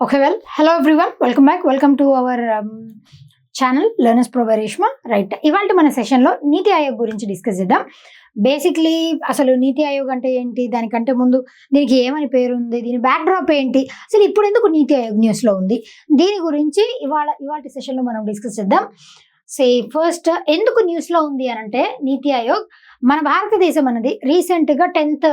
Okay well hello everyone welcome back welcome to our channel learners pro Reshma right ఇవాళ మన సెషన్లో నీతి ఆయోగ్ గురించి discuss చేద్దాం. బేసిక్లీ అసలు నీతి ఆయోగ్ అంటే ఏంటి? దానికంటే ముందు దీనికి ఏమని పేరు ఉంది దీని బ్యాక్ డ్రాప్ ఏంటి? అసలు ఇప్పుడు ఎందుకు నీతి ఆయోగ్ న్యూస్లో ఉంది? దీని గురించి ఇవాళ ఇవాళ సెషన్లో మనం డిస్కస్ చేద్దాం. సే ఫస్ట్ ఎందుకు న్యూస్లో ఉంది అని అంటే నీతి ఆయోగ్ మన భారతదేశం అనేది రీసెంట్గా టెన్త్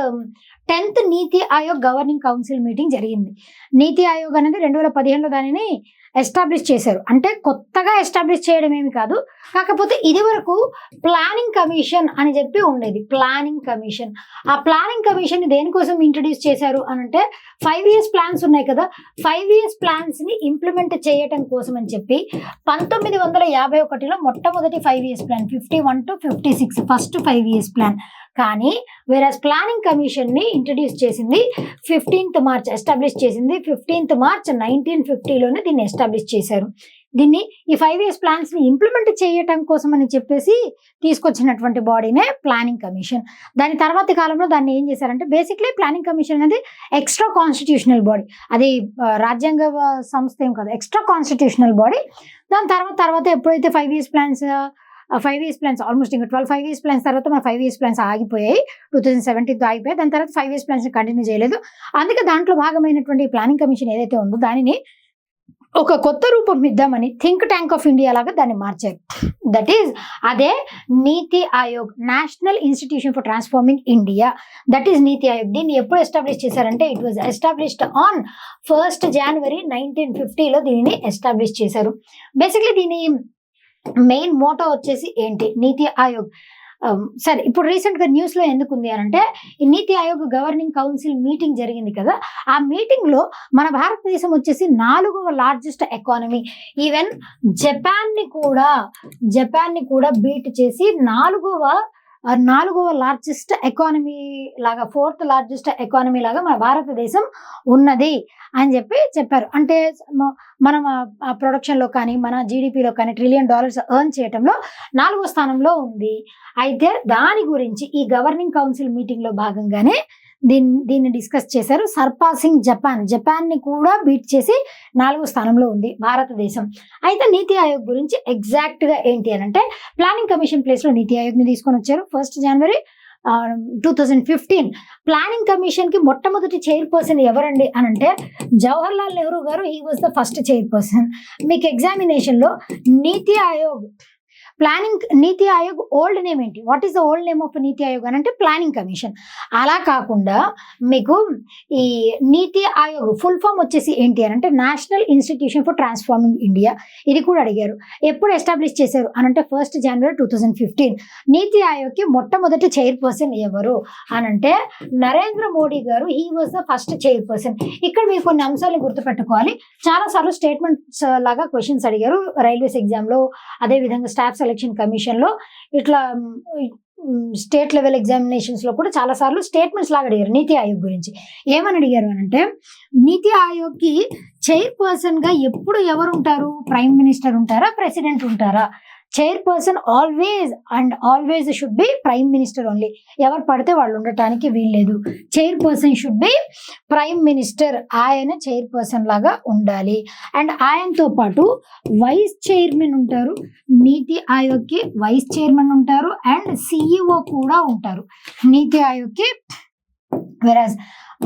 టెన్త్ నీతి ఆయోగ్ గవర్నింగ్ కౌన్సిల్ మీటింగ్ జరిగింది. నీతి ఆయోగ్ అనేది రెండు వేల పదిహేనులో దానిని ఎస్టాబ్లిష్ చేశారు. అంటే కొత్తగా ఎస్టాబ్లిష్ చేయడం ఏమి కాదు. కాకపోతే ఇది వరకు ప్లానింగ్ కమిషన్ అని చెప్పి ఉండేది. Planning commission. ఆ ప్లానింగ్ కమిషన్ దేనికోసం ఇంట్రడ్యూస్ చేశారు అని అంటే ఫైవ్ ఇయర్స్ ప్లాన్స్ ఉన్నాయి కదా. ఫైవ్ ఇయర్స్ ప్లాన్స్ని ఇంప్లిమెంట్ చేయటం కోసం అని చెప్పి పంతొమ్మిది వందల యాభై ఒకటిలో మొట్టమొదటి five years plan fifty one to fifty six first five years plan. కానీ వేరస్ ప్లానింగ్ కమిషన్ని ఇంట్రడ్యూస్ చేసింది ఫిఫ్టీన్త్ మార్చ్ ఎస్టాబ్లిష్ చేసింది ఫిఫ్టీన్త్ మార్చ్ నైన్టీన్ ఫిఫ్టీలోనే దీన్ని ఎస్టాబ్లిష్ చేశారు. దీన్ని ఈ ఫైవ్ ఇయర్స్ ప్లాన్స్ని ఇంప్లిమెంట్ చేయటం కోసం అని చెప్పేసి తీసుకొచ్చినటువంటి బాడీనే ప్లానింగ్ కమిషన్ దాని తర్వాతి కాలంలో దాన్ని ఏం చేశారంటే బేసిక్లీ ప్లానింగ్ కమిషన్ అనేది ఎక్స్ట్రా కాన్స్టిట్యూషనల్ బాడీ అది రాజ్యాంగ సంస్థ ఏం కాదు ఎక్స్ట్రా కాన్స్టిట్యూషనల్ బాడీ దాని తర్వాత తర్వాత ఎప్పుడైతే five years plans five years plans almost ఇంకా ట్వెల్వ్ ఫైవ్ ఇయర్స్ ప్లాన్స్ తర్వాత మన ఫైవ్ ఇయర్స్ ప్లాన్స్ ఆగిపోయాయి. టూ థౌసండ్ సెవెంటీన్తో ఆగిపోయాయి. దాని తర్వాత ఫైవ్ ఇయర్స్ ప్లాన్స్ కంటిన్యూ చేయలేదు. అందుకే దాంట్లో భాగమైనటువంటి ప్లానింగ్ కమిషన్ ఏదైతే ఉందో దానిని ఒక కొత్త రూపం ఇద్దామని థింక్ ట్యాంక్ ఆఫ్ ఇండియా లాగా దాన్ని మార్చారు. దట్ ఈస్ అదే NITI Aayog national institution for transforming India that is NITI Aayog. దీన్ని ఎప్పుడు ఎస్టాబ్లిష్ చేశారంటే it was established on first January nineteen ఫిఫ్టీలో దీనిని ఎస్టాబ్లిష్ చేశారు. బేసిక్లీ దీని మెయిన్ మోటో వచ్చేసి ఏంటి? నీతి ఆయోగ్. సరే ఇప్పుడు రీసెంట్గా న్యూస్లో ఎందుకు ఉంది అని అంటే ఈ నీతి ఆయోగ్ గవర్నింగ్ కౌన్సిల్ మీటింగ్ జరిగింది కదా ఆ మీటింగ్లో మన భారతదేశం వచ్చేసి నాలుగవ లార్జెస్ట్ ఎకానమీ. ఈవెన్ జపాన్ని కూడా జపాన్ని కూడా బీట్ చేసి నాలుగవ నాలుగవ లార్జెస్ట్ ఎకానమీ లాగా ఫోర్త్ లార్జెస్ట్ ఎకానమీ లాగా మన భారతదేశం ఉన్నది అని చెప్పి చెప్పారు. అంటే మనం ప్రొడక్షన్లో కానీ మన జీడిపిలో కానీ ట్రిలియన్ డాలర్స్ ఎర్న్ చేయటంలో నాలుగో స్థానంలో ఉంది. అయితే దాని గురించి ఈ గవర్నింగ్ కౌన్సిల్ మీటింగ్లో భాగంగానే దీన్ని దీన్ని డిస్కస్ చేశారు. Surpassing Japan. జపాన్ని కూడా బీట్ చేసి నాలుగో స్థానంలో ఉంది భారతదేశం. అయితే నీతి ఆయోగ్ గురించి ఎగ్జాక్ట్గా ఏంటి అని అంటే ప్లానింగ్ కమిషన్ ప్లేస్లో నీతి ఆయోగ్ని తీసుకొని వచ్చారు. First January two thousand fifteen planning కమిషన్కి మొట్టమొదటి చైర్పర్సన్ ఎవరండి అని అంటే జవహర్ లాల్ నెహ్రూ గారు. He was the first chairperson. మీకు ఎగ్జామినేషన్లో NITI Aayog planning NITI Aayog old name ఏంటి? What is the old name of NITI Aayog అని అంటే ప్లానింగ్ కమిషన్ అలా కాకుండా మీకు ఈ నీతి ఆయోగ్ ఫుల్ ఫామ్ వచ్చేసి ఏంటి అని అంటే national institution for transforming India ఇది కూడా అడిగారు. ఎప్పుడు ఎస్టాబ్లిష్ చేశారు? అని అంటే first January two thousand fifteen NITI ఆయోగ్కి మొట్టమొదటి చైర్పర్సన్ ఎవరు? అని అంటే నరేంద్ర మోడీ గారు. He was the first chairperson ఇక్కడ మీరు కొన్ని అంశాలు గుర్తుపెట్టుకోవాలి. చాలా సార్లు స్టేట్మెంట్స్ uh, లాగా క్వశ్చన్స్ అడిగారు. రైల్వేస్ ఎగ్జామ్లో అదే విధంగా స్టాఫ్ ఎలక్షన్ కమిషన్లో ఇట్లా స్టేట్ లెవెల్ ఎగ్జామినేషన్స్లో కూడా చాలా సార్లు స్టేట్మెంట్స్ లాగా అడిగారు నీతి ఆయోగ్ గురించి. ఏమని అడిగారు అని అంటే నీతి ఆయోగ్కి గా ఎప్పుడు ఎవరు ఉంటారు ప్రైమ్ మినిస్టర్ ఉంటారా? ప్రెసిడెంట్ ఉంటారా? Chairperson always and always should be prime minister only ఎవరు పడితే వాళ్ళు ఉండటానికి వీల్లేదు. Chairperson should be prime minister ఆయన చైర్పర్సన్ లాగా ఉండాలి. అండ్ ఆయనతో పాటు వైస్ చైర్మన్ ఉంటారు. నీతి ఆయోగ్కి వైస్ చైర్మన్ ఉంటారు. అండ్ సిఇఓ కూడా ఉంటారు. నీతి ఆయోగ్కి వెరాజ్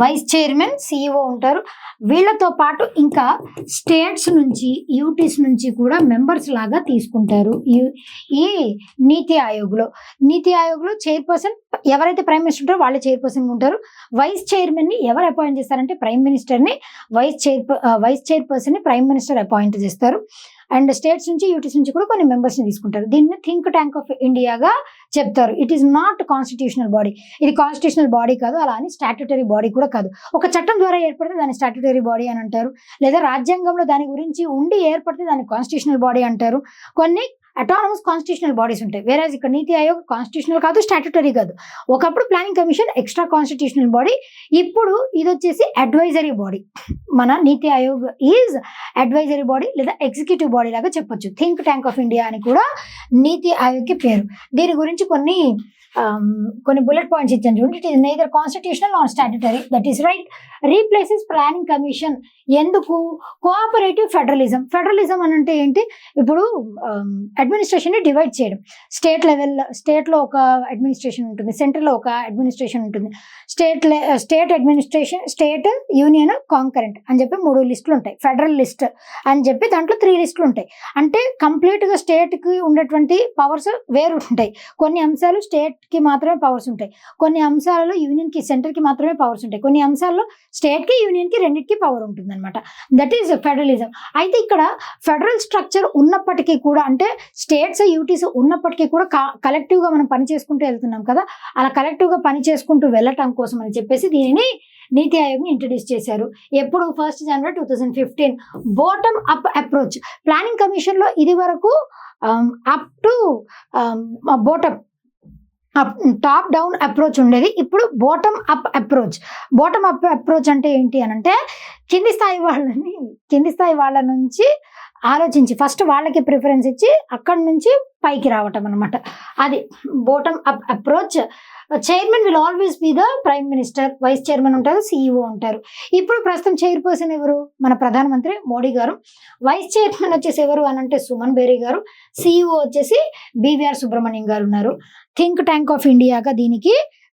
వైస్ చైర్మన్ సిఇఓ ఉంటారు. వీళ్ళతో పాటు ఇంకా స్టేట్స్ నుంచి యూటీస్ నుంచి కూడా మెంబర్స్ లాగా తీసుకుంటారు. ఈ- ఈ నీతి ఆయోగ్లో. నీతి ఆయోగ్లో చైర్పర్సన్ ఎవరైతే ప్రైమ్ మినిస్టర్ ఉంటారో వాళ్ళే చైర్పర్సన్గా ఉంటారు. వైస్ చైర్మన్ని ఎవరు అపాయింట్ చేస్తారంటే ప్రైమ్ మినిస్టర్ని వైస్ చైర్ వైస్ చైర్పర్సన్ని ప్రైమ్ మినిస్టర్ అపాయింట్ చేస్తారు. అండ్ స్టేట్స్ నుంచి యూటీస్ నుంచి కూడా కొన్ని మెంబర్స్ని తీసుకుంటారు. దీన్ని థింక్ ట్యాంక్ ఆఫ్ ఇండియాగా చెప్తారు. It is not constitutional body ఇది కాన్స్టిట్యూషనల్ బాడీ కాదు అలా అని స్టాట్యుటరీ బాడీ కూడా కాదు. ఒక చట్టం ద్వారా ఏర్పడితే దాన్ని స్టాట్యుటరీ బాడీ అని అంటారు. లేదా రాజ్యాంగంలో దాని గురించి ఉండి ఏర్పడితే దాన్ని కాన్స్టిట్యూషనల్ బాడీ అంటారు. కొన్ని అటానమస్ కాన్స్టిట్యూషనల్ బాడీస్ ఉంటాయి. వేరే ఇక్కడ నీతి ఆయోగ్ కాన్స్టిట్యూషనల్ కాదు స్టాట్యుటరీ కాదు. ఒకప్పుడు planning commission extra constitutional body ఇప్పుడు ఇది వచ్చేసి అడ్వైజరీ బాడీ మన NITI Aayog is advisory body లేదా ఎగ్జిక్యూటివ్ బాడీ లాగా చెప్పొచ్చు. థింక్ ట్యాంక్ ఆఫ్ ఇండియా అని కూడా నీతి ఆయోగ్కి పేరు. దీని గురించి కొన్ని um, కొన్ని బుల్లెట్ పాయింట్స్ ఇచ్చాను చూడండి. It is neither constitutional non statutory that is right replaces planning commission ఎందుకు? కోఆపరేటివ్ ఫెడరలిజం ఫెడరలిజం అని అంటే ఏంటి? ఇప్పుడు um, అడ్మినిస్ట్రేషన్ని డివైడ్ చేయడం. స్టేట్ లెవెల్లో స్టేట్లో ఒక అడ్మినిస్ట్రేషన్ ఉంటుంది సెంట్రల్లో ఒక అడ్మినిస్ట్రేషన్ ఉంటుంది. State state administration state union concurrent అని చెప్పి మూడు లిస్టులు ఉంటాయి. ఫెడరల్ లిస్ట్ అని చెప్పి దాంట్లో త్రీ లిస్టులు ఉంటాయి. అంటే కంప్లీట్గా స్టేట్కి ఉండేటువంటి పవర్స్ వేరు ఉంటాయి. కొన్ని అంశాలు స్టేట్కి మాత్రమే పవర్స్ ఉంటాయి. కొన్ని అంశాలలో యూనియన్కి సెంటర్కి మాత్రమే పవర్స్ ఉంటాయి. కొన్ని అంశాల్లో స్టేట్కి యూనియన్కి రెండింటికి పవర్ ఉంటుంది అనమాట దట్ ఈస్ ఫెడరలిజం. అయితే ఇక్కడ ఫెడరల్ స్ట్రక్చర్ ఉన్నప్పటికీ కూడా అంటే స్టేట్స్ యూటీస్ ఉన్నప్పటికీ కూడా కలెక్టివ్గా మనం పని చేసుకుంటూ వెళ్తున్నాం కదా అలా కలెక్టివ్గా పని చేసుకుంటూ వెళ్ళటం కోసం అని చెప్పేసి దీనిని నీతి ఆయోగ్ని ఇంట్రడ్యూస్ చేశారు. ఎప్పుడు first January two thousand fifteen bottom up approach planning కమిషన్లో ఇది వరకు up to bottom top down approach ఉండేది. ఇప్పుడు bottom up approach bottom up approach అంటే ఏంటి అని అంటే కింది స్థాయి వాళ్ళని కింది స్థాయి వాళ్ళ నుంచి ఆలోచించి ఫస్ట్ వాళ్ళకి ప్రిఫరెన్స్ ఇచ్చి అక్కడి నుంచి పైకి రావటం అనమాట అది bottom up approach chairman will always be the prime minister vice chairman ఉంటారు సీఈఓ ఉంటారు. ఇప్పుడు ప్రస్తుతం చైర్పర్సన్ ఎవరు? మన ప్రధానమంత్రి మోడీ గారు. వైస్ చైర్మన్ వచ్చేసి ఎవరు అని అంటే సుమన్ బేరీ గారు. సీఈఓ వచ్చేసి బీవీఆర్ సుబ్రహ్మణ్యం గారు ఉన్నారు. థింక్ ట్యాంక్ ఆఫ్ ఇండియాగా దీనికి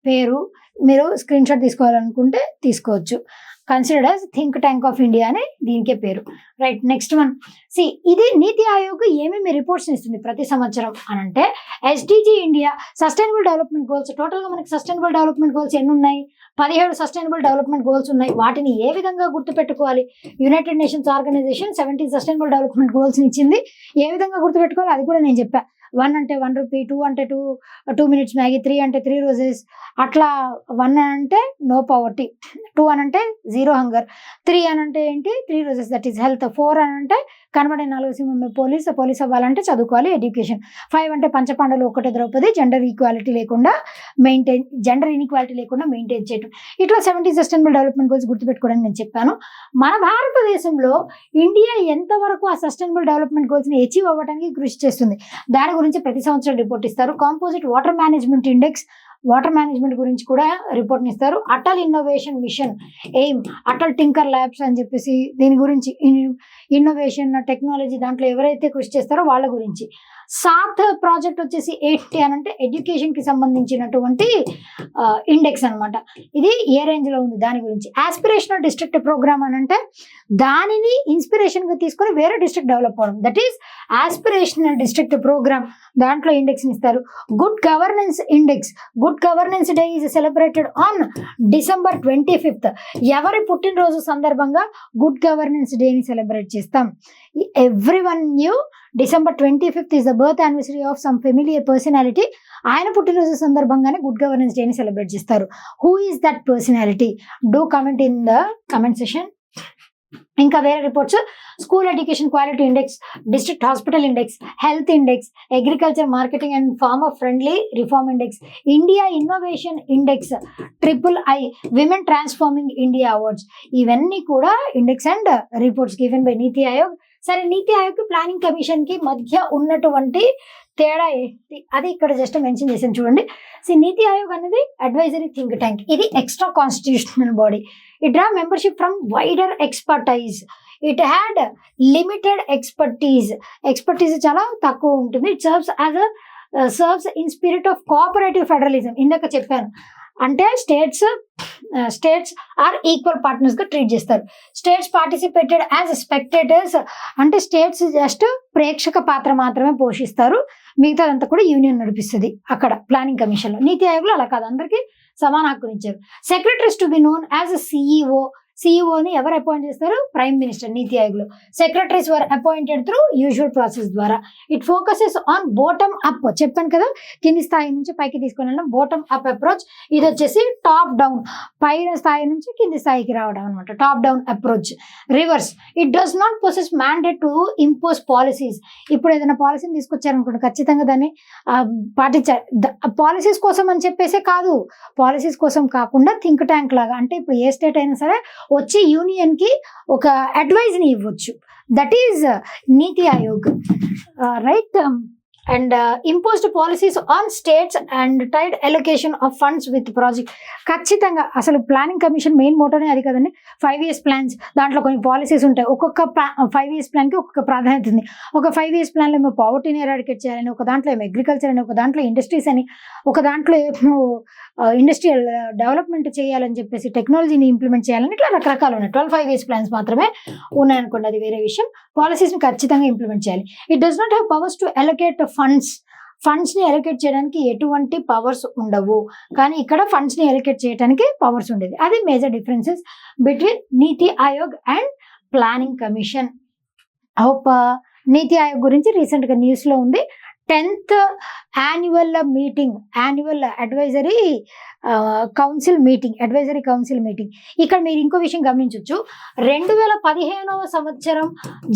పేరు. మీరు స్క్రీన్ షాట్ తీసుకోవాలనుకుంటే తీసుకోవచ్చు. Considered as think tank of India అనే దీనికే పేరు. రైట్ నెక్స్ట్ వన్ సి ఇది నీతి ఆయోగ్ ఏమేమి రిపోర్ట్స్ ఇస్తుంది ప్రతి సంవత్సరం అని అంటే SDG India sustainable development goals టోటల్గా మనకి సస్టైనబుల్ డెవలప్మెంట్ గోల్స్ ఎన్ని ఉన్నాయి పదిహేడు సస్టైనబుల్ డెవలప్మెంట్ గోల్స్ ఉన్నాయి. వాటిని ఏ విధంగా గుర్తుపెట్టుకోవాలి? United nations organisation seventeen sustainable development goals ఇచ్చింది. ఏ విధంగా గుర్తుపెట్టుకోవాలి? అది కూడా నేను చెప్పా. వన్ అంటే వన్ రూపీ టూ అంటే two two minutes Maggi three అంటే త్రీ రోజెస్. అట్లా వన్ అంటే నో పవర్టీ. టూ అని అంటే జీరో హంగర్. త్రీ అని అంటే ఏంటి? Three roses. That is health. Four అని అంటే కనబడే నాలుగు సింహం. పోలీస్ పోలీస్ అవ్వాలంటే చదువుకోవాలి ఎడ్యుకేషన్. ఫైవ్ అంటే పంచపాండలు ఒకటే ద్రౌపది. జెండర్ ఈక్వాలిటీ లేకుండా మెయింటైన్ జెండర్ ఇన్ఈక్వాలిటీ లేకుండా మెయింటైన్ చేయటం. ఇట్లా సెవెంటీ సస్టైనబుల్ డెవలప్మెంట్ గోల్స్ గుర్తుపెట్టుకోవడానికి నేను చెప్పాను. మన భారతదేశంలో ఇండియా ఎంతవరకు ఆ సస్టైనబుల్ డెవలప్మెంట్ గోల్స్ని అచీవ్ అవ్వడానికి కృషి చేస్తుంది? దాని గురించి ప్రతి సంవత్సరం రిపోర్ట్ ఇస్తారు. Composite water management index water management గురించి కూడా రిపోర్ట్ని ఇస్తారు. Atal innovation mission aim Atal tinker labs అని చెప్పేసి దీని గురించి ఇన్నోవేషన్ టెక్నాలజీ దాంట్లో ఎవరైతే కృషి చేస్తారో వాళ్ళ గురించి. సాత్ ప్రాజెక్ట్ వచ్చేసి ఏంటి అని అంటే ఎడ్యుకేషన్కి సంబంధించినటువంటి ఇండెక్స్ అనమాట ఇది ఏ రేంజ్లో ఉంది దాని గురించి. ఆస్పిరేషనల్ డిస్ట్రిక్ట్ ప్రోగ్రామ్ అని అంటే దానిని ఇన్స్పిరేషన్గా తీసుకొని వేరే డిస్ట్రిక్ట్ డెవలప్ అవ్వడం. That is aspirational district programme. దాంట్లో ఇండెక్స్ని ఇస్తారు. Good governance index. Good good governance day is celebrated on December twenty fifth ఎవరి పుట్టినరోజు సందర్భంగా గుడ్ గవర్నెన్స్ డేని సెలబ్రేట్ చేస్తాం. Everyone knew December twenty fifth is the birth anniversary of some familiar personality ఆయన పుట్టినరోజు సందర్భంగానే గుడ్ గవర్నెన్స్ డేని celebrate చేస్తారు. Who is that personality do comment in the comment session ఇంకా వేరే reports school education quality index district hospital index health index agriculture marketing and farmer friendly reform index India innovation index triple I women transforming India awards ఇవన్నీ కూడా index and reports given by NITI Aayog సరే నీతి Aayog planning కమిషన్కి మధ్య ఉన్నటువంటి తేడా ఏంటి? అది ఇక్కడ జస్ట్ మెన్షన్ చేసాను చూడండి. సో నీతి ఆయోగ్ అనేది అడ్వైజరీ థింక్ ట్యాంక్ ఇది extra constitutional body it draw membership from wider expertise it had limited expertise expertise చాలా తక్కువ ఉంటుంది. It serves as a serves in spirit of cooperative federalism ఇందాక చెప్పాను. అంటే స్టేట్స్ స్టేట్స్ ఆర్ ఈక్వల్ పార్ట్నర్స్గా treat చేస్తారు. States participated as spectators అంటే states just ప్రేక్షక పాత్ర మాత్రమే పోషిస్తారు. మిగతాదంతా కూడా యూనియన్ నడిపిస్తుంది అక్కడ ప్లానింగ్ కమిషన్లో నీతి ఆయోగ్లో అలా కాదు అందరికీ సమాన హక్కునిచ్చారు secretaries to be known as a CEO సిఇఓని ఎవరు అపాయింట్ చేస్తారు? Prime minister NITI ఆయోగ్లో. Secretaries were appointed through usual process ద్వారా. It focuses on bottom up చెప్పాను కదా? కింది స్థాయి నుంచి పైకి తీసుకుని వెళ్ళడం బోటమ్ అప్ అప్రోచ్ ఇది వచ్చేసి టాప్ డౌన్ పైన స్థాయి నుంచి కింది స్థాయికి రావడం అనమాట top down approach reverse it does not possess mandate to impose policies ఇప్పుడు ఏదైనా పాలసీని తీసుకొచ్చారనుకోండి ఖచ్చితంగా దాన్ని పాటించారు పాలసీస్ కోసం అని చెప్పేసే కాదు. పాలసీస్ కోసం కాకుండా థింక్ ట్యాంక్ లాగా. అంటే ఇప్పుడు ఏ స్టేట్ అయినా సరే వచ్చి యూనియన్కి ఒక అడ్వైజ్ని ఇవ్వచ్చు. That is uh, NITI Aayog. Right and imposed policies on states and tied allocation of funds with project ఖచ్చితంగా అసలు ప్లానింగ్ కమిషన్ మెయిన్ మోటోనే అది కదండి? ఫైవ్ ఇయర్స్ ప్లాన్స్ దాంట్లో కొన్ని పాలసీస్ ఉంటాయి. ఒక్కొక్క ఫైవ్ ఇయర్స్ ప్లాన్కి ఒక్కొక్క ప్రాధాన్యత ఉంది. ఒక ఫైవ్ ఇయర్స్ ప్లాన్లో ఏమో పావర్టీని ఎరాడికేట్ చేయాలని ఒక దాంట్లో ఏమో అగ్రికల్చర్ అని ఒక దాంట్లో ఇండస్ట్రీస్ అని ఒక దాంట్లో ఏమో ఇండస్ట్రియల్ డెవలప్మెంట్ చేయాలని చెప్పేసి టెక్నాలజీని ఇంప్లిమెంట్ చేయాలని ఇట్లా రకరకాలు ఉన్నాయి. ట్వెల్వ్ ఫైవ్ ఇయర్స్ ప్లాన్స్ మాత్రమే ఉన్నాయనుకోండి అది వేరే విషయం. పాలసీస్ని ఖచ్చితంగా ఇంప్లిమెంట్ చేయాలి. It does not have powers to allocate funds ఫండ్స్ని చేయడానికి ఎటువంటి పవర్స్ ఉండవు. కానీ ఇక్కడ ఫండ్స్ని ని చేయడానికి పవర్స్ ఉండేది. అది major differences between NITI Aayog and planning commission hope NITI Aayog గురించి రీసెంట్గా న్యూస్లో ఉంది. Tenth annual meeting annual advisory council meeting advisory council meeting. ఇక్కడ మీరు ఇంకో విషయం గమనించవచ్చు రెండు వేల పదిహేనవ సంవత్సరం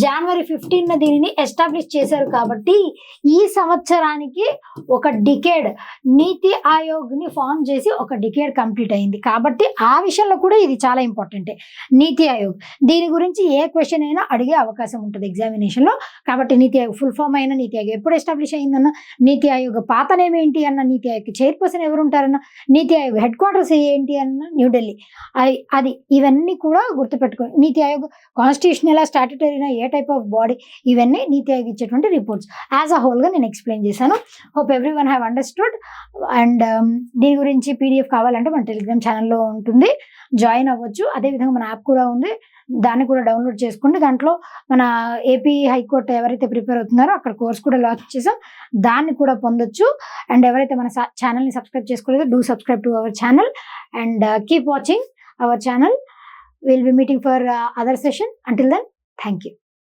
జనవరి ఫిఫ్టీన్ దీనిని ఎస్టాబ్లిష్ చేశారు కాబట్టి ఈ సంవత్సరానికి ఒక డికేడ్ నీతి ఆయోగ్ని ఫామ్ చేసి ఒక డికేడ్ కంప్లీట్ అయింది. కాబట్టి ఆ విషయంలో కూడా ఇది చాలా ఇంపార్టెంట్ నీతి ఆయోగ్. దీని గురించి ఏ క్వశ్చన్ అయినా అడిగే అవకాశం ఉంటుంది ఎగ్జామినేషన్లో. కాబట్టి నీతి ఆయోగ్ ఫుల్ ఫామ్ అయిన నీతి ఆయోగ్. ఎప్పుడు ఎస్టాబ్లిష్ అయిందన్న నీతి ఆయోగ్ పాత నేమ్ ఏంటి అన్న? నీతి ఆయోగ్ చైర్పర్సన్ ఎవరు ఉంటారన్న నీతి ఆయోగ్ హెడ్ క్వార్టర్స్ ఏంటి అన్న? న్యూఢిల్లీ అది అది ఇవన్నీ కూడా గుర్తుపెట్టుకో నీతి ఆయోగ్ కాన్స్టిట్యూషనల్ స్టాట్యుటరీనా ఏ టైప్ ఆఫ్ బాడీ ఇవన్నీ నీతి ఆయోగ్ ఇచ్చేటువంటి రిపోర్ట్స్. యాజ్ అ హోల్గా నేను ఎక్స్ప్లెయిన్ చేశాను. Hope everyone have understood and దీని గురించి పీడిఎఫ్ కావాలంటే మన టెలిగ్రామ్ ఛానల్లో ఉంటుంది. జాయిన్ అవ్వచ్చు. అదేవిధంగా మన యాప్ కూడా ఉంది. దాన్ని కూడా డౌన్లోడ్ చేసుకోండి దాంట్లో మన ఏపీ హైకోర్టు ఎవరైతే ప్రిపేర్ అవుతున్నారో అక్కడ కోర్స్ కూడా లాంచ్ చేసాం దాన్ని కూడా పొందొచ్చు. అండ్ ఎవరైతే మన ఛానల్ని subscribe చేసుకోలేదో do subscribe to our channel and keep watching our channel will be meeting for other session until then thank you